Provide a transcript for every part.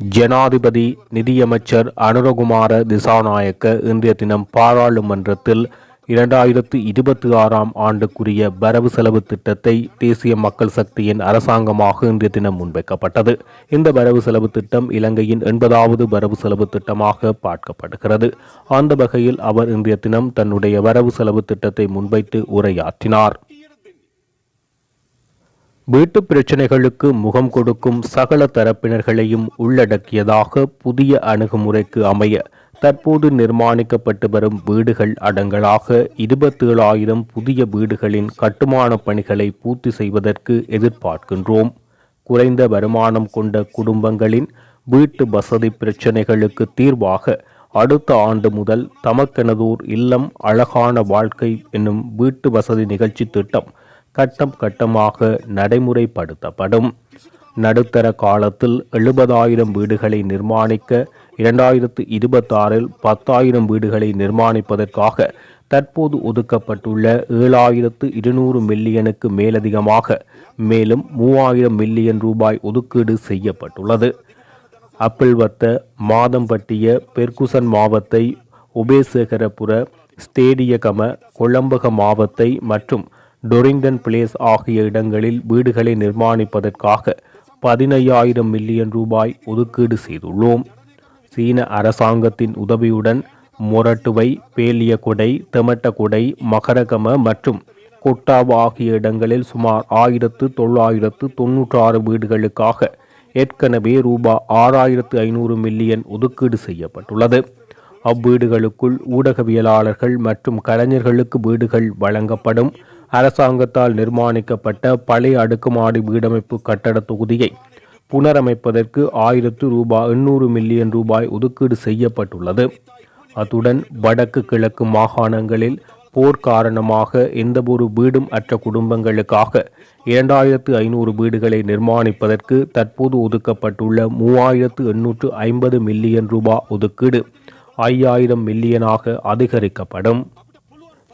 ஜனாதிபதி நிதியமைச்சர் அனுரகுமார திசாநாயக்க இன்றைய தினம் பாராளுமன்றத்தில் இரண்டாயிரத்து இருபத்தி ஆறாம் ஆண்டுக்குரிய வரவு செலவு திட்டத்தை தேசிய மக்கள் சக்தியின் அரசாங்கமாக இன்றைய தினம் முன்வைக்கப்பட்டது. இந்த வரவு செலவு திட்டம் இலங்கையின் எண்பதாவது வரவு செலவு திட்டமாக பார்க்கப்படுகிறது. அந்த வகையில் அவர் இன்றைய தினம் தன்னுடைய வரவு செலவு திட்டத்தை முன்வைத்து உரையாற்றினார். வீட்டு பிரச்சினைகளுக்கு முகம் கொடுக்கும் சகல தரப்பினர்களையும் உள்ளடக்கியதாக புதிய அணுகுமுறைக்கு அமைய தற்போது நிர்மாணிக்கப்பட்டு வரும் வீடுகள் அடங்கலாக இருபத்தேழாயிரம் புதிய வீடுகளின் கட்டுமான பணிகளை பூர்த்தி செய்வதற்கு எதிர்பார்க்கின்றோம். குறைந்த வருமானம் கொண்ட குடும்பங்களின் வீட்டு வசதி பிரச்சினைகளுக்கு தீர்வாக அடுத்த ஆண்டு முதல் தமக்கெனதோர் இல்லம் அழகான வாழ்க்கை என்னும் வீட்டு வசதி நிகழ்ச்சி திட்டம் கட்டம் கட்டமாக நடைமுறைப்படுத்தப்படும். நடுத்தர காலத்தில் எழுபதாயிரம் வீடுகளை நிர்மாணிக்க இரண்டாயிரத்து இருபத்தாறில் பத்தாயிரம் வீடுகளை நிர்மாணிப்பதற்காக தற்போது ஒதுக்கப்பட்டுள்ள ஏழாயிரத்து இருநூறு மில்லியனுக்கு மேலதிகமாக மேலும் மூவாயிரம் மில்லியன் ரூபாய் ஒதுக்கீடு செய்யப்பட்டுள்ளது. அப்பிள்வத்த மாதம்பட்டிய பெர்குசன் மாவத்தை உபேசேகரபுர ஸ்டேடியகம கொழம்பக மாவத்தை மற்றும் டொரிங்டன் பிளேஸ் ஆகிய இடங்களில் வீடுகளை நிர்மாணிப்பதற்காக பதினையாயிரம் மில்லியன் ரூபாய் ஒதுக்கீடு செய்துள்ளோம். சீன அரசாங்கத்தின் உதவியுடன் மொரட்டுவை பேலியகுடை தெமட்டகுடை மகரகம மற்றும் கொட்டாவ் ஆகிய இடங்களில் சுமார் ஆயிரத்து தொள்ளாயிரத்து தொன்னூற்றாறு வீடுகளுக்காக ஏற்கனவே ரூபா ஆறாயிரத்து ஐநூறு மில்லியன் ஒதுக்கீடு செய்யப்பட்டுள்ளது. அவ்வீடுகளுக்குள் ஊடகவியலாளர்கள் மற்றும் கலைஞர்களுக்கு வீடுகள் வழங்கப்படும். அரசாங்கத்தால் நிர்மாணிக்கப்பட்ட பழைய அடுக்குமாடி வீடமைப்பு கட்டட தொகுதியை புனரமைப்பதற்கு ஆயிரத்து ரூபாய் எண்ணூறு மில்லியன் ரூபாய் ஒதுக்கீடு செய்யப்பட்டுள்ளது. அத்துடன் வடக்கு கிழக்கு மாகாணங்களில் போர் காரணமாக எந்தவொரு வீடும் அற்ற குடும்பங்களுக்காக இரண்டாயிரத்து ஐநூறு வீடுகளை நிர்மாணிப்பதற்கு தற்போது ஒதுக்கப்பட்டுள்ள மூவாயிரத்து எண்ணூற்று ஐம்பது மில்லியன் ரூபாய் ஒதுக்கீடு ஐயாயிரம் மில்லியனாக அதிகரிக்கப்படும்.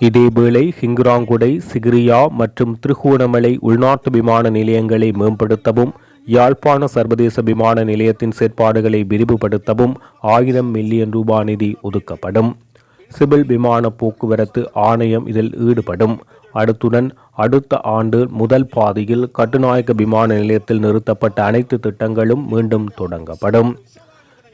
இதேவேளை ஹிங்குராங்குடை சிகிரியா மற்றும் திருகோணமலை உள்நாட்டு விமான நிலையங்களை மேம்படுத்தவும் யாழ்ப்பாண சர்வதேச விமான நிலையத்தின் செயற்பாடுகளை விரிவுபடுத்தவும் ஆயிரம் மில்லியன் ரூபாய் நிதி ஒதுக்கப்படும். சிவில் விமான போக்குவரத்து ஆணையம் இதில் ஈடுபடும். அடுத்துடன் அடுத்த ஆண்டு முதல் பாதியில் கட்டுநாயக்க விமான நிலையத்தில் நிறுத்தப்பட்ட அனைத்து திட்டங்களும் மீண்டும் தொடங்கப்படும்.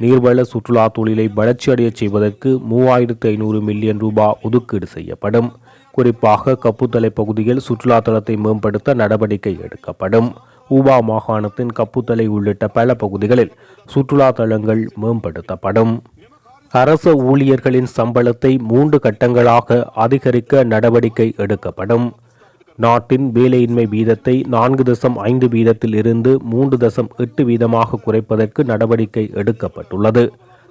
நீர்வள சுற்றுலா தொழிலை வளர்ச்சியடையச் செய்வதற்கு மூவாயிரத்து ஐநூறு மில்லியன் ரூபாய் ஒதுக்கீடு செய்யப்படும். குறிப்பாக கப்புத்தலை பகுதியில் சுற்றுலா தளத்தை மேம்படுத்த நடவடிக்கை எடுக்கப்படும். ஊபா மாகாணத்தின் கப்புத்தலை உள்ளிட்ட பல பகுதிகளில் சுற்றுலா தலங்கள் மேம்படுத்தப்படும். அரச ஊழியர்களின் சம்பளத்தை மூன்று கட்டங்களாக அதிகரிக்க நடவடிக்கை எடுக்கப்படும். நாட்டின் வேலையின்மை வீதத்தை நான்கு தசம் ஐந்து வீதத்தில் இருந்து மூன்று தசம் எட்டு வீதமாக குறைப்பதற்கு நடவடிக்கை எடுக்கப்பட்டுள்ளது.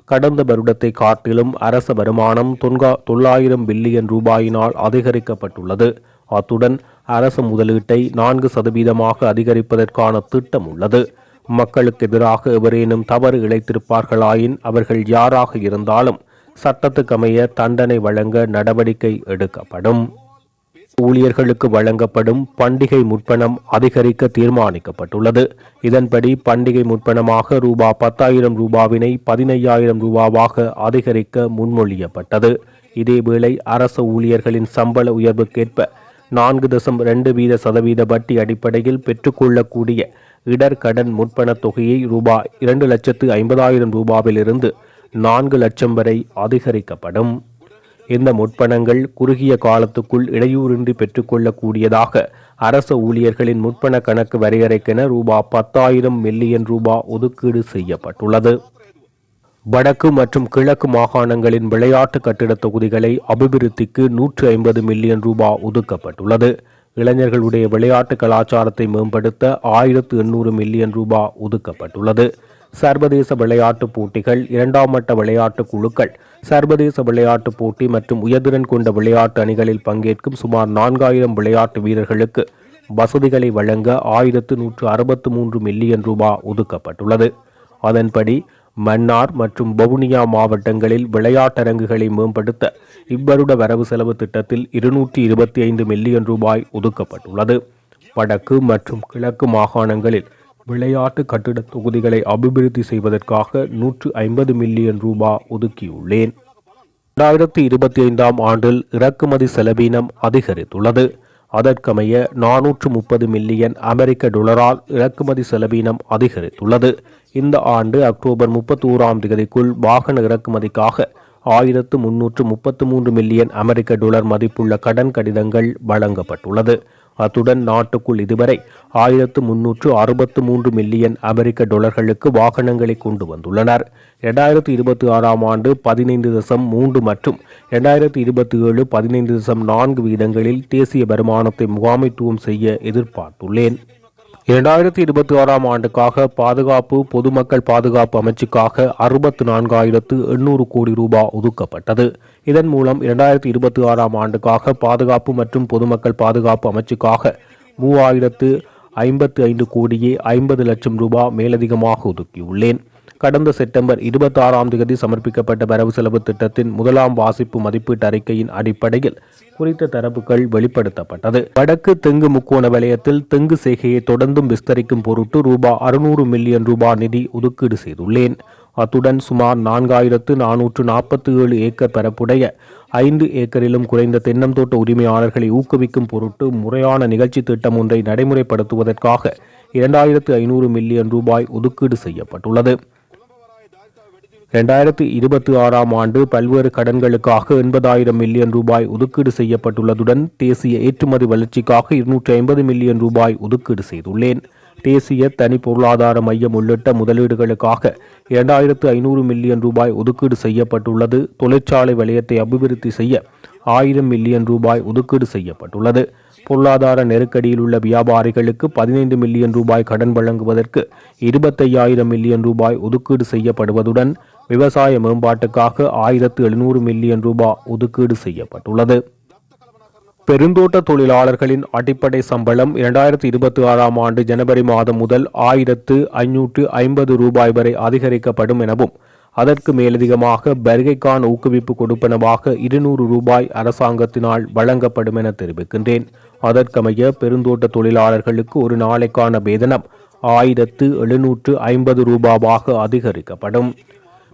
கடந்த வருடத்தை காட்டிலும் அரச வருமானம் தொன்கா தொள்ளாயிரம் பில்லியன் ரூபாயினால் அதிகரிக்கப்பட்டுள்ளது. அத்துடன் அரசு முதலீட்டை நான்கு சதவீதமாக அதிகரிப்பதற்கான திட்டம் உள்ளது. மக்களுக்கு எதிராக எவரேனும் தவறு இழைத்திருப்பார்களாயின் அவர்கள் யாராக இருந்தாலும் சட்டத்துக்கமைய தண்டனை வழங்க நடவடிக்கை எடுக்கப்படும். ஊழியர்களுக்கு வழங்கப்படும் பண்டிகை முற்பணம் அதிகரிக்க தீர்மானிக்கப்பட்டுள்ளது. இதன்படி பண்டிகை முற்பணமாக ரூபா பத்தாயிரம் ரூபாவினை பதினையாயிரம் ரூபாவாக அதிகரிக்க முன்மொழியப்பட்டது. இதேவேளை அரச ஊழியர்களின் சம்பள உயர்வுக்கேற்ப நான்கு தசம் ரெண்டு வீத சதவீத வட்டி அடிப்படையில் பெற்றுக்கொள்ளக்கூடிய இடர்கடன் முற்பணத் தொகையை ரூபாய் இரண்டு லட்சத்து ஐம்பதாயிரம் ரூபாவிலிருந்து நான்கு லட்சம் வரை அதிகரிக்கப்படும். இந்த முற்பணங்கள் குறுகிய காலத்துக்குள் இடையூறின்றி பெற்றுக்கொள்ளக்கூடியதாக அரச ஊழியர்களின் முற்பண கணக்கு வரையறைக்கென ரூபா பத்தாயிரம் மில்லியன் ரூபா ஒதுக்கீடு செய்யப்பட்டுள்ளது. வடக்கு மற்றும் கிழக்கு மாகாணங்களின் விளையாட்டு கட்டிட தொகுதிகளை அபிவிருத்திக்கு நூற்று ஐம்பது மில்லியன் ரூபா ஒதுக்கப்பட்டுள்ளது. இளைஞர்களுடைய விளையாட்டு கலாச்சாரத்தை மேம்படுத்த ஆயிரத்து எண்ணூறு மில்லியன் ரூபா ஒதுக்கப்பட்டுள்ளது. சர்வதேச விளையாட்டுப் போட்டிகள் இரண்டாம் மட்ட விளையாட்டு குழுக்கள் சர்வதேச விளையாட்டுப் போட்டி மற்றும் உயர்திறன் கொண்ட விளையாட்டு அணிகளில் பங்கேற்கும் சுமார் நான்காயிரம் விளையாட்டு வீரர்களுக்கு வசதிகளை வழங்க ஆயிரத்து நூற்று அறுபத்து மூன்று மில்லியன் ரூபாய் ஒதுக்கப்பட்டுள்ளது. அதன்படி மன்னார் மற்றும் வவுனியா மாவட்டங்களில் விளையாட்டரங்குகளை மேம்படுத்த இவ்வருட வரவு செலவு திட்டத்தில் இருநூற்றி இருபத்தி ஐந்து மில்லியன் ரூபாய் ஒதுக்கப்பட்டுள்ளது. வடக்கு மற்றும் கிழக்கு மாகாணங்களில் விளையாட்டு கட்டிட தொகுதிகளை அபிவிருத்தி செய்வதற்காக நூற்று ஐம்பது மில்லியன் ரூபா ஒதுக்கியுள்ளேன். இரண்டாயிரத்தி இருபத்தி ஐந்தாம் ஆண்டில் இறக்குமதி செலவீனம் அதிகரித்துள்ளது. அதற்கமைய நானூற்று முப்பது மில்லியன் அமெரிக்க டொலரால் இறக்குமதி செலவீனம் அதிகரித்துள்ளது. இந்த ஆண்டு அக்டோபர் முப்பத்தி ஓராம் தேதிக்குள் வாகன இறக்குமதிக்காக ஆயிரத்து முன்னூற்று முப்பத்து மூன்று மில்லியன் அமெரிக்க டொலர் மதிப்புள்ள கடன் கடிதங்கள் வழங்கப்பட்டுள்ளது. அத்துடன் நாட்டுக்குள் இதுவரை ஆயிரத்து முன்னூற்று அறுபத்து மூன்று மில்லியன் அமெரிக்க டாலர்களுக்கு வாகனங்களை கொண்டு வந்துள்ளனர். இரண்டாயிரத்து இருபத்தி ஆறாம் ஆண்டு பதினைந்து தசம் மூன்று மற்றும் இரண்டாயிரத்து இருபத்தி ஏழு பதினைந்து தசம் நான்கு வீதங்களில் தேசிய வருமானத்தை முகாமைத்துவம் செய்ய எதிர்பார்த்துள்ளேன். இரண்டாயிரத்தி இருபத்தி ஆறாம் ஆண்டுக்காக பாதுகாப்பு பொதுமக்கள் பாதுகாப்பு அமைச்சுக்காக அறுபத்து நான்காயிரத்து எண்ணூறு கோடி ரூபாய் ஒதுக்கப்பட்டது. இதன் மூலம் இரண்டாயிரத்தி இருபத்தி ஆறாம் ஆண்டுக்காக பாதுகாப்பு மற்றும் பொதுமக்கள் பாதுகாப்பு அமைச்சுக்காக மூவாயிரத்து ஐம்பத்து ஐந்து கோடியே ஐம்பது லட்சம் ரூபாய் மேலதிகமாக ஒதுக்கியுள்ளேன். கடந்த செப்டம்பர் இருபத்தி ஆறாம் தேதி சமர்ப்பிக்கப்பட்ட வரவு செலவு திட்டத்தின் முதலாம் வாசிப்பு மதிப்பீட்டு அறிக்கையின் அடிப்படையில் குறித்த தரப்புகள் வெளிப்படுத்தப்பட்டது. வடக்கு தெங்கு முக்கோண வலயத்தில் தெங்கு செய்கையை தொடர்ந்தும் விஸ்தரிக்கும் பொருட்டு ரூபாய் அறுநூறு மில்லியன் ரூபாய் நிதி ஒதுக்கீடு செய்துள்ளேன். அத்துடன் சுமார் நான்காயிரத்து நானூற்று நாற்பத்தி ஏழு ஏக்கர் பரப்புடைய ஐந்து ஏக்கரிலும் குறைந்த தென்னந்தோட்ட உரிமையாளர்களை ஊக்குவிக்கும் பொருட்டு முறையான நிகழ்ச்சி திட்டம் ஒன்றை நடைமுறைப்படுத்துவதற்காக இரண்டாயிரத்து ஐநூறு மில்லியன் ரூபாய் ஒதுக்கீடு செய்யப்பட்டுள்ளது. இரண்டாயிரத்தி இருபத்தி ஆறாம் ஆண்டு பல்வேறு கடன்களுக்காக எண்பதாயிரம் மில்லியன் ரூபாய் ஒதுக்கீடு செய்யப்பட்டுள்ளதுடன் தேசிய ஏற்றுமதி வளர்ச்சிக்காக இருநூற்றி ஐம்பது மில்லியன் ரூபாய் ஒதுக்கீடு செய்துள்ளேன். தேசிய தனி பொருளாதார மையம் உள்ளிட்ட முதலீடுகளுக்காக இரண்டாயிரத்து ஐநூறு மில்லியன் ரூபாய் ஒதுக்கீடு செய்யப்பட்டுள்ளது. தொழிற்சாலை வலயத்தை அபிவிருத்தி செய்ய ஆயிரம் மில்லியன் ரூபாய் ஒதுக்கீடு செய்யப்பட்டுள்ளது. பொருளாதார நெருக்கடியில் உள்ள வியாபாரிகளுக்கு பதினைந்து மில்லியன் ரூபாய் கடன் வழங்குவதற்கு இருபத்தையாயிரம் மில்லியன் ரூபாய் ஒதுக்கீடு செய்யப்படுவதுடன் விவசாய மேம்பாட்டுக்காக ஆயிரத்து எழுநூறு மில்லியன் ரூபாய் ஒதுக்கீடு செய்யப்பட்டுள்ளது. பெருந்தோட்ட தொழிலாளர்களின் அடிப்படை சம்பளம் இரண்டாயிரத்தி இருபத்தி ஆறாம் ஆண்டு ஜனவரி மாதம் முதல் ஆயிரத்து ஐநூற்று ஐம்பது ரூபாய் வரை அதிகரிக்கப்படும் எனவும் அதற்கு மேலதிகமாக வருகைக்கான ஊக்குவிப்பு கொடுப்பனவாக இருநூறு ரூபாய் அரசாங்கத்தினால் வழங்கப்படும் என தெரிவிக்கின்றேன். அதற்கமைய பெருந்தோட்ட தொழிலாளர்களுக்கு ஒரு நாளைக்கான வேதனம் ஆயிரத்து எழுநூற்று ஐம்பது ரூபாவாக அதிகரிக்கப்படும்.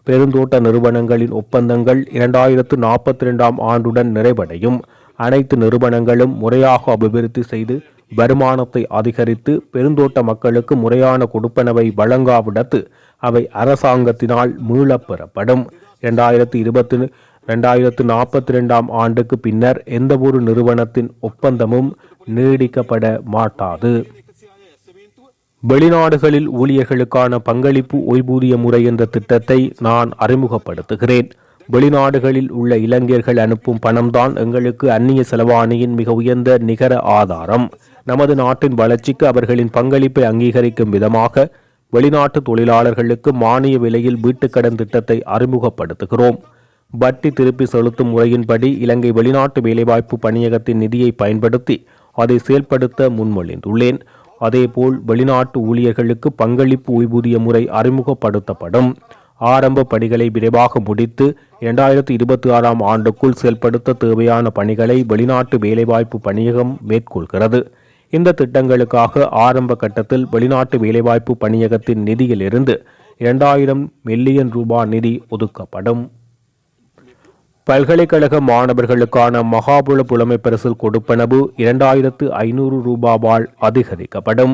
பெருந்தோட்ட நிறுவனங்களின் ஒப்பந்தங்கள் இரண்டாயிரத்து நாற்பத்தி ரெண்டாம் ஆண்டுடன் நிறைவடையும். அனைத்து நிறுவனங்களும் முறையாக அபிவிருத்தி செய்து வருமானத்தை அதிகரித்து பெருந்தோட்ட மக்களுக்கு முறையான கொடுப்பனவை வழங்காவிடத்து அவை அரசாங்கத்தினால் மீளப்பெறப்படும் இரண்டாயிரத்தி இருபத்தி ரெண்டாயிரத்து நாற்பத்தி ரெண்டாம் ஆண்டுக்கு பின்னர் எந்தவொரு நிறுவனத்தின் ஒப்பந்தமும் நீடிக்கப்பட மாட்டாது. வெளிநாடுகளில் ஊழியர்களுக்கான பங்களிப்பு ஓய்வூதிய முறை என்ற திட்டத்தை நான் அறிமுகப்படுத்துகிறேன். வெளிநாடுகளில் உள்ள இளைஞர்கள் அனுப்பும் பணம்தான் எங்களுக்கு அந்நிய செலவாணியின் மிக உயர்ந்த நிகர ஆதாரம். நமது நாட்டின் வளர்ச்சிக்கு அவர்களின் பங்களிப்பை அங்கீகரிக்கும் விதமாக வெளிநாட்டு தொழிலாளர்களுக்கு மானிய விலையில் வீட்டுக்கடன் திட்டத்தை அறிமுகப்படுத்துகிறோம். வட்டி திருப்பி செலுத்தும் முறையின்படி இலங்கை வெளிநாட்டு வேலைவாய்ப்பு பணியகத்தின் நிதியை பயன்படுத்தி அதை செயல்படுத்த முன்மொழிந்துள்ளேன். அதேபோல் வெளிநாட்டு ஊழியர்களுக்கு பங்களிப்பு ஓய்வூதிய முறை அறிமுகப்படுத்தப்படும். ஆரம்ப பணிகளை விரைவாக முடித்து இரண்டாயிரத்தி இருபத்தி ஆறாம் ஆண்டுக்குள் செயல்படுத்த தேவையான பணிகளை வெளிநாட்டு வேலைவாய்ப்பு பணியகம் மேற்கொள்கிறது. இந்த திட்டங்களுக்காக ஆரம்ப கட்டத்தில் வெளிநாட்டு வேலைவாய்ப்பு பணியகத்தின் நிதியிலிருந்து இரண்டாயிரம் மில்லியன் ரூபாய் நிதி ஒதுக்கப்படும். பல்கலைக்கழக மாணவர்களுக்கான மகாபுல புலமை பரிசில் கொடுப்பனவு இரண்டாயிரத்து ஐநூறு ரூபாவால் அதிகரிக்கப்படும்.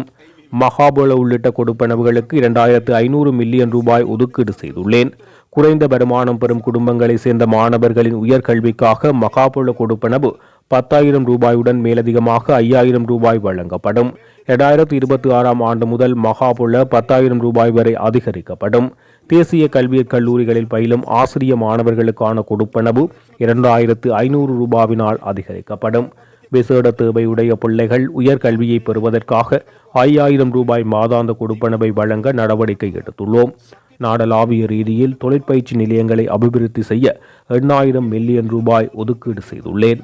மகாபுல உள்ளிட்ட கொடுப்பனவுகளுக்கு இரண்டாயிரத்து ஐநூறு மில்லியன் ரூபாய் ஒதுக்கீடு செய்துள்ளேன். குறைந்த வருமானம் பெறும் குடும்பங்களை சேர்ந்த மாணவர்களின் உயர்கல்விக்காக மகாபுல கொடுப்பனவு பத்தாயிரம் ரூபாயுடன் மேலதிகமாக ஐயாயிரம் ரூபாய் வழங்கப்படும். இரண்டாயிரத்து இருபத்தி ஆறாம் ஆண்டு முதல் மகாபுல பத்தாயிரம் ரூபாய் வரை அதிகரிக்கப்படும். தேசிய கல்வியற் கல்லூரிகளில் பயிலும் ஆசிரிய மாணவர்களுக்கான கொடுப்பனவு இரண்டாயிரத்து ஐநூறு ரூபாவினால் அதிகரிக்கப்படும். விசேட தேவையுடைய பிள்ளைகள் உயர்கல்வியை பெறுவதற்காக ஐயாயிரம் ரூபாய் மாதாந்த கொடுப்பனவை வழங்க நடவடிக்கை எடுத்துள்ளோம். நாடளாவிய ரீதியில் தொழிற்பயிற்சி நிலையங்களை அபிவிருத்தி செய்ய எண்ணாயிரம் மில்லியன் ரூபாய் ஒதுக்கீடு செய்துள்ளேன்.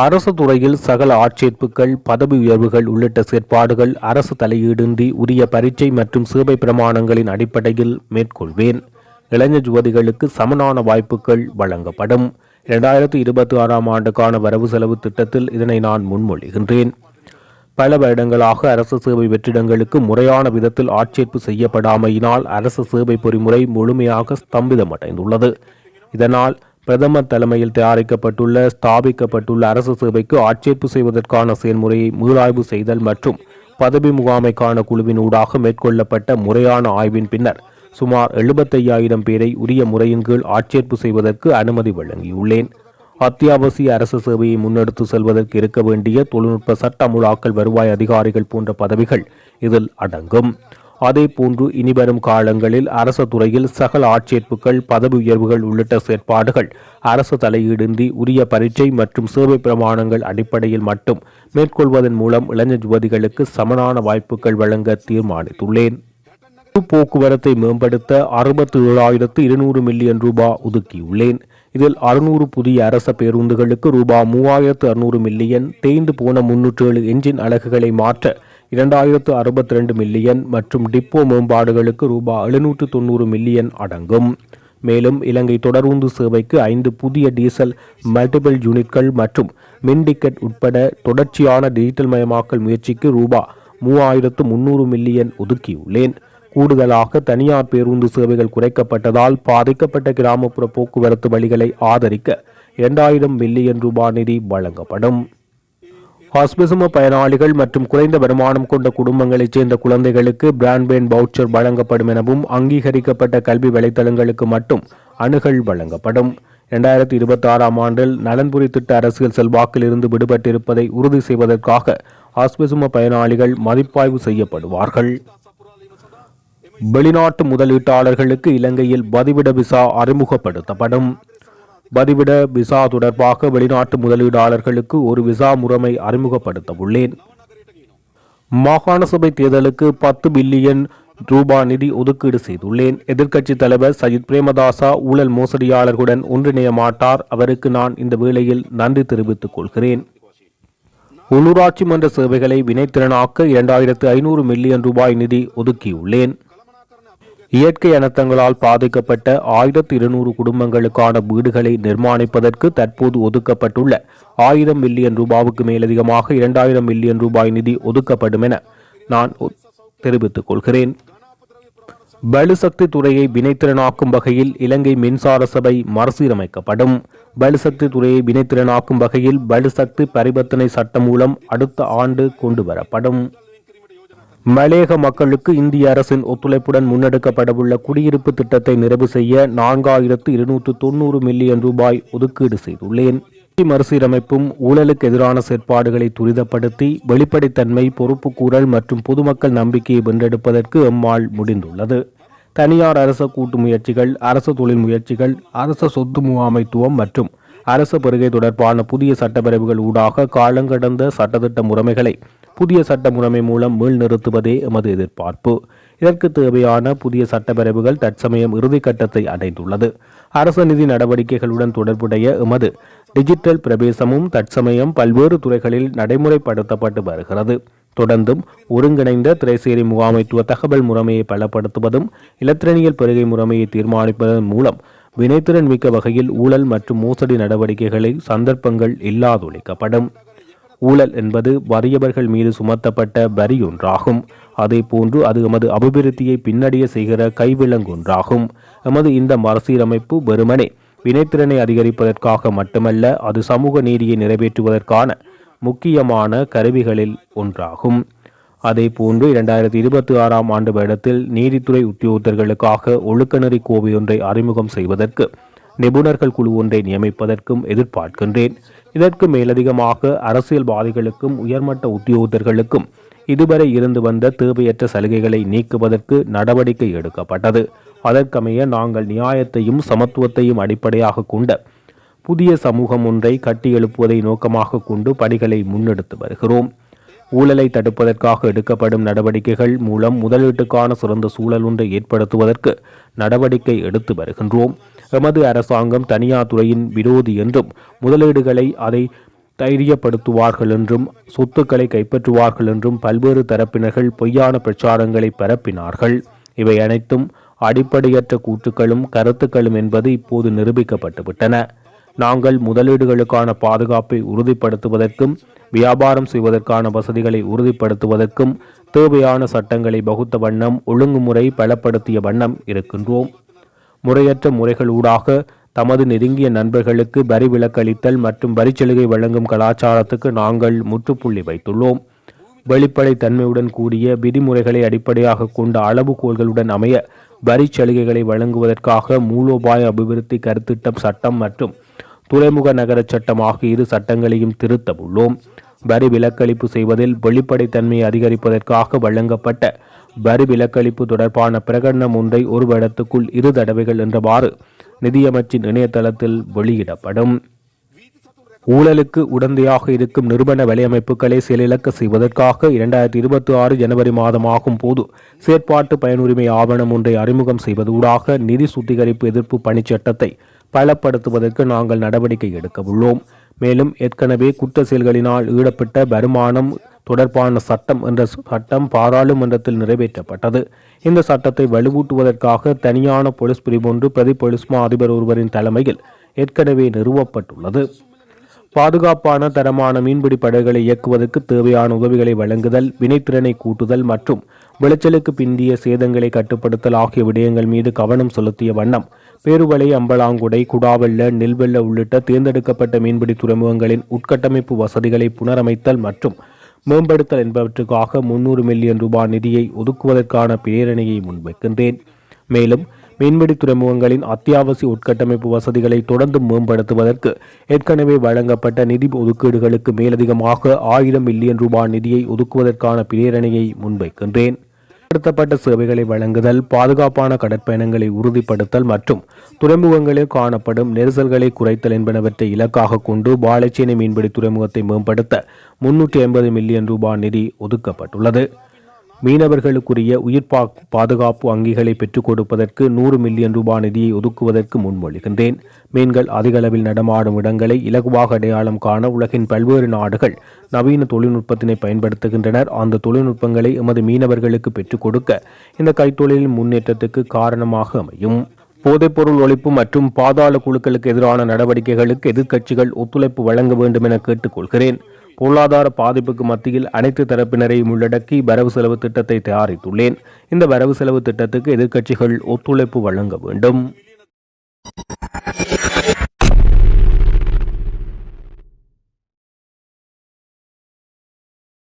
அரசு துறையில் சகல ஆட்சேர்ப்புகள் பதவி உயர்வுகள் உள்ளிட்ட செயற்பாடுகள் அரசு தலையீடின்றி உரிய பரீட்சை மற்றும் சேவை பிரமாணங்களின் அடிப்படையில் மேற்கொள்வேன். இளைஞர் யுவதிகளுக்கு சமனான வாய்ப்புகள் வழங்கப்படும். இரண்டாயிரத்தி இருபத்தி ஆறாம் ஆண்டுக்கான வரவு செலவு திட்டத்தில் இதனை நான் முன்மொழிகின்றேன். பல வருடங்களாக அரசு சேவை வெற்றிடங்களுக்கு முறையான விதத்தில் ஆட்சேர்ப்பு செய்யப்படாமையினால் அரசு சேவை பொறிமுறை முழுமையாக ஸ்தம்பிதமடைந்துள்ளது. இதனால் பிரதமர் தலைமையில் தயாரிக்கப்பட்டுள்ள ஸ்தாபிக்கப்பட்டுள்ள அரசு சேவைக்கு ஆட்சேர்ப்பு செய்வதற்கான செயல்முறையை மீளாய்வு செய்தல் மற்றும் பதவி முகாமைக்கான குழுவின் ஊடாக மேற்கொள்ளப்பட்ட முறையான ஆய்வின் பின்னர் சுமார் எழுபத்தையாயிரம் பேரை உரிய முறையின் கீழ் ஆட்சேர்ப்பு செய்வதற்கு அனுமதி வழங்கியுள்ளேன். அத்தியாவசிய அரசு சேவையை முன்னெடுத்து செல்வதற்கு இருக்க வேண்டிய தொழில்நுட்ப சட்ட வருவாய் அதிகாரிகள் போன்ற பதவிகள் இதில் அடங்கும். அதே போன்று இனிவரும் காலங்களில் அரசு துறையில் சகல ஆட்சேர்ப்புகள் பதவி உயர்வுகள் உள்ளிட்ட செயற்பாடுகள் அரசு தலையீடின்றி உரிய பரீட்சை மற்றும் சேவை பிரமாணங்கள் அடிப்படையில் மட்டும் மேற்கொள்வதன் மூலம் இளைஞர் யுவதிகளுக்கு சமனான வாய்ப்புகள் வழங்க தீர்மானித்துள்ளேன். பொது போக்குவரத்தை மேம்படுத்த அறுபத்தி ஏழாயிரத்து இருநூறு மில்லியன் ரூபாய் ஒதுக்கியுள்ளேன். இதில் அறுநூறு புதிய அரச பேருந்துகளுக்கு ரூபாய் மூவாயிரத்து அறுநூறு மில்லியன் தேய்ந்து போன முன்னூற்று ஏழு என்ஜின் அலகுகளை மாற்ற இரண்டாயிரத்து அறுபத்தி ரெண்டு மில்லியன் மற்றும் டிப்போ மேம்பாடுகளுக்கு ரூபாய் எழுநூற்று தொண்ணூறு மில்லியன் அடங்கும். மேலும் இலங்கை தொடரூந்து சேவைக்கு ஐந்து புதிய டீசல் மல்டிபிள் யூனிட்கள் மற்றும் மின் டிக்கெட் உட்பட தொடர்ச்சியான டிஜிட்டல் மயமாக்கல் முயற்சிக்கு ரூபாய் மூவாயிரத்து முன்னூறு மில்லியன் ஒதுக்கியுள்ளேன். கூடுதலாக தனியார் பேருந்து சேவைகள் குறைக்கப்பட்டதால் பாதிக்கப்பட்ட கிராமப்புற போக்குவரத்து வழிகளை ஆதரிக்க இரண்டாயிரம் மில்லியன் ரூபாய் நிதி வழங்கப்படும். ஹாஸ்பிசம பயனாளிகள் மற்றும் குறைந்த வருமானம் கொண்ட குடும்பங்களைச் சேர்ந்த குழந்தைகளுக்கு பிராட்பேண்ட் பவுச்சர் வழங்கப்படும் எனவும் அங்கீகரிக்கப்பட்ட கல்வி வலைத்தளங்களுக்கு மட்டும் அணுகல் வழங்கப்படும். இரண்டாயிரத்தி இருபத்தி ஆறாம் ஆண்டில் நலன்புரி திட்ட அரசியல் செல்வாக்கில் இருந்து விடுபட்டிருப்பதை உறுதி செய்வதற்காக ஹாஸ்பிசம பயனாளிகள் மதிப்பாய்வு செய்யப்படுவார்கள். வெளிநாட்டு முதலீட்டாளர்களுக்கு இலங்கையில் பதிவிட விசா அறிமுகப்படுத்தப்படும். பதிவிட விசா தொடர்பாக வெளிநாட்டு முதலீடாளர்களுக்கு ஒரு விசா முறைமை அறிமுகப்படுத்த உள்ளேன் மாகாண சபை தேர்தலுக்கு பத்து பில்லியன் ரூபாய் நிதி ஒதுக்கீடு செய்துள்ளேன். எதிர்க்கட்சித் தலைவர் சஜித் பிரேமதாசா ஊழல் மோசடியாளர்களுடன் ஒன்றிணைய மாட்டார். அவருக்கு நான் இந்த வேளையில் நன்றி தெரிவித்துக் கொள்கிறேன். உள்ளூராட்சி மன்ற சேவைகளை வினைத்திறனாக்க இரண்டாயிரத்து ஐநூறு மில்லியன் ரூபாய் நிதி ஒதுக்கியுள்ளேன். இயற்கை அனர்த்தங்களால் பாதிக்கப்பட்ட ஆயிரத்து இருநூறு குடும்பங்களுக்கான வீடுகளை நிர்மாணிப்பதற்கு தற்போது ஒதுக்கப்பட்டுள்ள ஆயிரம் மில்லியன் ரூபாவுக்கு மேலதிகமாக இரண்டாயிரம் மில்லியன் ரூபாய் நிதி ஒதுக்கப்படும் என நான் தெரிவித்துக் கொள்கிறேன். பலுசக்தி துறையை வினைத்திறனாக்கும் வகையில் இலங்கை மின்சார சபை மறுசீரமைக்கப்படும். பலுசக்தி துறையை வினைத்திறனாக்கும் வகையில் பலுசக்தி பரிவர்த்தனை சட்டம் மூலம் அடுத்த ஆண்டு கொண்டு மலேக மக்களுக்கு இந்திய அரசின் ஒத்துழைப்புடன் முன்னெடுக்கப்படவுள்ள குடியிருப்பு திட்டத்தை நிறைவு செய்ய நான்காயிரத்து இருநூற்று தொண்ணூறு மில்லியன் ரூபாய் ஒதுக்கீடு செய்துள்ளேன். மறுசீரமைப்பும் ஊழலுக்கு எதிரான செயற்பாடுகளை துரிதப்படுத்தி வெளிப்படைத்தன்மை பொறுப்புக்கூறல் மற்றும் பொதுமக்கள் நம்பிக்கையை வென்றெடுப்பதற்கு எம்மால் முடிந்துள்ளது. தனியார் அரச கூட்டு முயற்சிகள் அரசு தொழில் முயற்சிகள் அரச சொத்து முகாமைத்துவம் மற்றும் அரச பெருகை தொடர்பான புதிய சட்டப்பிரிவுகள் ஊடாக காலங்கடந்த சட்டத்திட்ட முறைமைகளை புதிய சட்ட முறைமை மூலம் மீள்நிறுத்துவதே எமது எதிர்பார்ப்பு. இதற்கு தேவையான புதிய சட்டப்பிரிவுகள் தற்சமயம் இறுதிக்கட்டத்தை அடைந்துள்ளது. அரசு நிதி நடவடிக்கைகளுடன் தொடர்புடைய எமது டிஜிட்டல் பிரவேசமும் தற்சமயம் பல்வேறு துறைகளில் நடைமுறைப்படுத்தப்பட்டு வருகிறது. தொடர்ந்தும் ஒருங்கிணைந்த திரைசேரி முகாமைத்துவ தகவல் முறைமையை பலப்படுத்துவதும் இலத்திரனியல் பெருகை முறைமையை தீர்மானிப்பதன் மூலம் வினைத்திறன் மிக்க வகையில் ஊழல் மற்றும் மோசடி நடவடிக்கைகளை சந்தர்ப்பங்கள் இல்லாதொழிக்கப்படும். ஊழல் என்பது வறியவர்கள் மீது சுமத்தப்பட்ட வரி ஒன்றாகும் அதே போன்று அது எமது அபிவிருத்தியை பின்னடைய செய்கிற கைவிலங்கொன்றாகும். எமது இந்த மறுசீரமைப்பு வெறுமனே வினைத்திறனை அதிகரிப்பதற்காக மட்டுமல்ல அது சமூக நீதியை நிறைவேற்றுவதற்கான முக்கியமான கருவிகளில் ஒன்றாகும். அதே போன்று இரண்டாயிரத்தி இருபத்தி ஆறாம் ஆண்டு வருடத்தில் நீதித்துறை உத்தியோகத்தர்களுக்காக ஒழுக்கநெறி கோவை ஒன்றை அறிமுகம் செய்வதற்கு நிபுணர்கள் குழு ஒன்றை நியமிப்பதற்கும் எதிர்பார்க்கின்றேன். இதற்கு மேலதிகமாக அரசியல்வாதிகளுக்கும் உயர்மட்ட உத்தியோகத்தர்களுக்கும் இதுவரை இருந்து வந்த தேவையற்ற சலுகைகளை நீக்குவதற்கு நடவடிக்கை எடுக்கப்பட்டது. அதற்கமைய நாங்கள் நியாயத்தையும் சமத்துவத்தையும் அடிப்படையாக கொண்ட புதிய சமூகம் ஒன்றை கட்டியெழுப்புவதை நோக்கமாக கொண்டு பணிகளை முன்னெடுத்து வருகிறோம். ஊழலை தடுப்பதற்காக எடுக்கப்படும் நடவடிக்கைகள் மூலம் முதலீட்டுக்கான சிறந்த சூழல் ஒன்றை ஏற்படுத்துவதற்கு நடவடிக்கை எடுத்து வருகின்றோம். எமது அரசாங்கம் தனியார் துறையின் விரோதி என்றும் முதலீடுகளை அதை தைரியப்படுத்துவார்கள் என்றும் சொத்துக்களை கைப்பற்றுவார்கள் என்றும் பல்வேறு தரப்பினர்கள் பொய்யான பிரச்சாரங்களை பரப்பினார்கள். இவை அனைத்தும் அடிப்படையற்ற கூற்றுக்களும் கருத்துக்களும் என்பது இப்போது நிரூபிக்கப்பட்டுவிட்டன. நாங்கள் முதலீடுகளுக்கான பாதுகாப்பை உறுதிப்படுத்துவதற்கும் வியாபாரம் செய்வதற்கான வசதிகளை உறுதிப்படுத்துவதற்கும் தேவையான சட்டங்களை வகுத்த வண்ணம் ஒழுங்குமுறை பலப்படுத்திய வண்ணம் இருக்கின்றோம். முறையற்ற முறைகளூடாக தமது நெருங்கிய நண்பர்களுக்கு வரி விலக்களித்தல் மற்றும் வரிச்சலுகை வழங்கும் கலாச்சாரத்துக்கு நாங்கள் முற்றுப்புள்ளி வைத்துள்ளோம். வெளிப்படை தன்மையுடன் கூடிய விதிமுறைகளை அடிப்படையாக கொண்ட அளவுகோள்களுடன் அமைய வரி சலுகைகளை வழங்குவதற்காக மூலோபாய அபிவிருத்தி கருத்திட்டம் சட்டம் மற்றும் துறைமுக நகர சட்டம் ஆகிய இரு சட்டங்களையும் திருத்த உள்ளோம் வரி விலக்களிப்பு செய்வதில் வெளிப்படைத்தன்மையை அதிகரிப்பதற்காக வழங்கப்பட்ட வரி விலக்களிப்பு தொடர்பான பிரகடனம் ஒன்றை ஒரு வருடத்துக்குள் இரு தடவைகள் என்றவாறு நிதியமைச்சின் இணையதளத்தில் வெளியிடப்படும். ஊழலுக்கு உடந்தையாக இருக்கும் நிறுவன வலையமைப்புகளை செயலிழக்க செய்வதற்காக இரண்டாயிரத்தி இருபத்தி ஆறு ஜனவரி மாதமாகும் போது செயற்பாட்டு பயனுரிமை ஆவணம் ஒன்றை அறிமுகம் செய்வதூடாக நிதி சுத்திகரிப்பு எதிர்ப்பு பணிச்சட்டத்தை பலப்படுத்துவதற்கு நாங்கள் நடவடிக்கை எடுக்க உள்ளோம் மேலும் ஏற்கனவே குற்ற செயல்களினால் ஈடுபட்ட வருமானம் தொடர்பான சட்டம் என்ற சட்டம் பாராளுமன்றத்தில் நிறைவேற்றப்பட்டது. இந்த சட்டத்தை வலுவூட்டுவதற்காக தனியான போலீஸ் பிரிவு ஒன்று பிரதி போலீஸ் மா அதிபர் ஒருவரின் தலைமையில் ஏற்கனவே நிறுவப்பட்டுள்ளது. பாதுகாப்பான தரமான மீன்பிடி படகுகளை இயக்குவதற்கு தேவையான உதவிகளை வழங்குதல் வினைத்திறனை கூட்டுதல் மற்றும் விளைச்சலுக்கு பிந்திய சேதங்களை கட்டுப்படுத்தல் ஆகிய விடயங்கள் மீது கவனம் செலுத்திய வண்ணம் பேருவளை அம்பலாங்குடை குடாவெல்ல நெல்வெள்ள உள்ளிட்ட தேர்ந்தெடுக்கப்பட்ட மீன்பிடி துறைமுகங்களின் உட்கட்டமைப்பு வசதிகளை புனரமைத்தல் மற்றும் மேம்படுத்தல் என்பவற்றுக்காக முன்னூறு மில்லியன் ரூபாய் நிதியை ஒதுக்குவதற்கான பிரேரணையை முன்வைக்கின்றேன். மேலும் மீன்பிடி துறைமுகங்களின் அத்தியாவசிய உட்கட்டமைப்பு வசதிகளை தொடர்ந்து மேம்படுத்துவதற்கு ஏற்கனவே வழங்கப்பட்ட நிதி ஒதுக்கீடுகளுக்கு மேலதிகமாக ஆயிரம் மில்லியன் ரூபாய் நிதியை ஒதுக்குவதற்கான பிரேரணையை முன்வைக்கின்றேன். மேம்படுத்தப்பட்ட சேவைகளை வழங்குதல் பாதுகாப்பான கடற்பயணங்களை உறுதிப்படுத்தல் மற்றும் துறைமுகங்களில் காணப்படும் நெரிசல்களை குறைத்தல் என்பனவற்றை இலக்காக கொண்டு வாழைச்சேனை மீன்பிடி துறைமுகத்தை மேம்படுத்த முன்னூற்றி ஐம்பது மில்லியன் ரூபாய் நிதி ஒதுக்கப்பட்டுள்ளது. மீனவர்களுக்குரிய உயிர் பாதுகாப்பு அங்கிகளை பெற்றுக் கொடுப்பதற்கு நூறு மில்லியன் ரூபாய் நிதியை ஒதுக்குவதற்கு முன்மொழிகின்றேன். மீன்கள் அதிக அளவில் நடமாடும் இடங்களை இலகுவாக அடையாளம் காண உலகின் பல்வேறு நாடுகள் நவீன தொழில்நுட்பத்தினை பயன்படுத்துகின்றனர். அந்த தொழில்நுட்பங்களை எமது மீனவர்களுக்கு பெற்றுக் கொடுக்க இந்த கைத்தொழிலின் முன்னேற்றத்துக்கு காரணமாக அமையும். போதைப்பொருள் ஒழிப்பு மற்றும் பாதாள குழுக்களுக்கு எதிரான நடவடிக்கைகளுக்கு எதிர்க்கட்சிகள் ஒத்துழைப்பு வழங்க வேண்டும் என கேட்டுக்கொள்கிறேன். பொருளாதார பாதிப்புக்கு மத்தியில் அனைத்து தரப்பினரையும் உள்ளடக்கி வரவு செலவு திட்டத்தை தயாரித்துள்ளேன். இந்த வரவு செலவு திட்டத்துக்கு எதிர்க்கட்சிகள் ஒத்துழைப்பு வழங்க வேண்டும்.